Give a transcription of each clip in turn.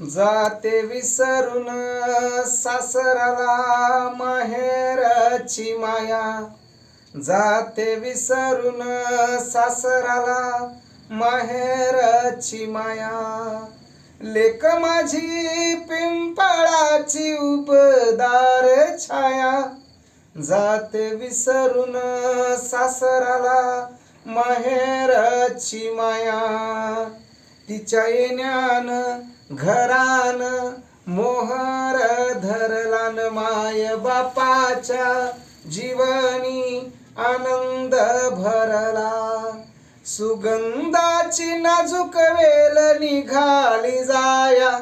जाते विसरून सासराला माहेरची माया. जाते विसरून सासराला माहेरची माया. लेक माझी पिंपळाची उपदार छाया. जाते विसरून सासराला माहेरची माया. तिच्या येण्यानं घरान मोहर धरलान माय बापाच्या जीवनी आनंद भरला. सुगंधाची नाजूक वेल निघाली जाया.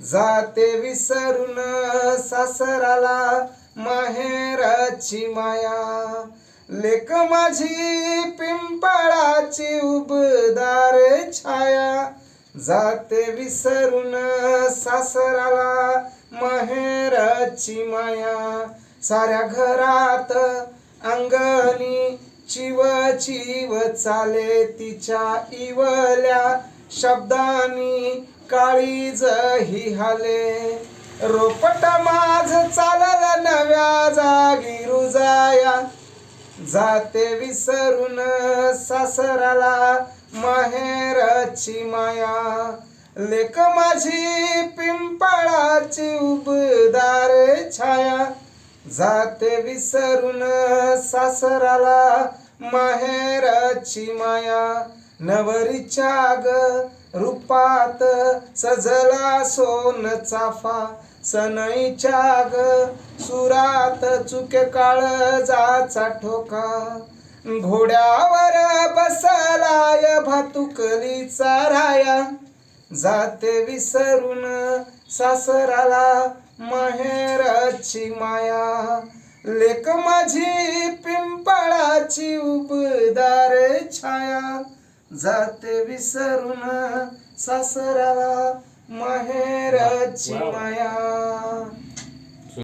जाते विसरून सासराला माहेराची माया. लेक माझी पिंपळाची उबदार छाया. जाते विसरून सासराला माहेराची माया. साऱ्या घरात अंगणी चिव चिव चाले तिच्या इवल्या शब्दांनी काळीज ही हाले. रोपट माझ चालल नव्या जागी रुजाया. जाते विसरून सासराला माहेरची माया. लेक माझी पिंपळाची उबदार छाया. जाते विसरून सासराला माहेराची माया. नवरीच्या ग रूपात सजला सोन चाफा सनईच्या ग सुरात चुके काळ जाचा ठोका. घोड्यावर बसलाय भातुकलीचा राया. जाते विसरून सासराला माहेरची माया. लेक माझी पिंपळाची उबदार छाया. जाते विसरून सासराला माहेरची माया.